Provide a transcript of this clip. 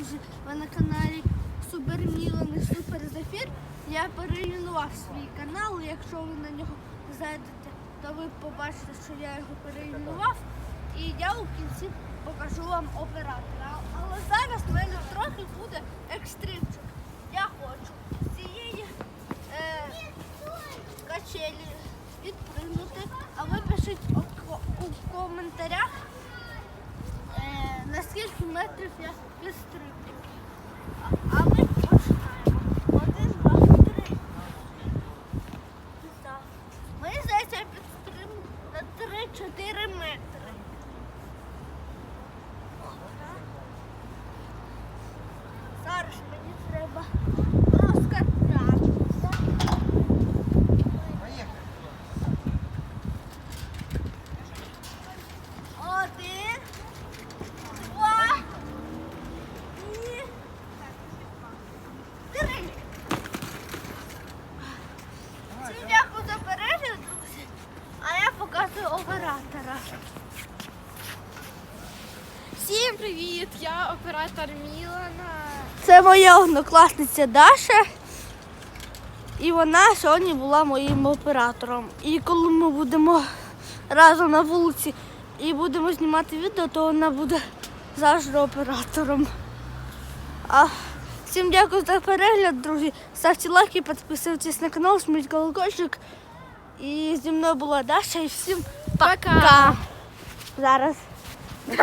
друзі, ви на каналі Супер Мілан і Супер Зефір. Я переіменував свій канал. Якщо ви на нього зайдете, то ви побачите, що я його переіменував. І я у кінці покажу вам оператора. Але зараз в мене трохи буде екстримчик. Я хочу з цієї е, качелі відпрыгнути, а ви пишіть у, ко- у коментарях. Е, на скільки метрів я відстрибну. А, а ми починаємо. Один, два, три. Так. Мені здається, я підстрибну на 3-4 метри. Зараз мені треба розкататися. Один, два і три. Всім дякую за перегляд, друзі. А я показую оператора. Всім привіт! Я оператор Мілана. Це моя однокласниця Даша. І вона сьогодні була моїм оператором. І коли ми будемо разом на вулиці і будемо знімати відео, то вона буде завжди оператором. А всім дякую за перегляд, друзі. Ставте лайки, підписуйтесь на канал, сміть колокольчик. І зі мною була Даша і всім Пока! Зараз.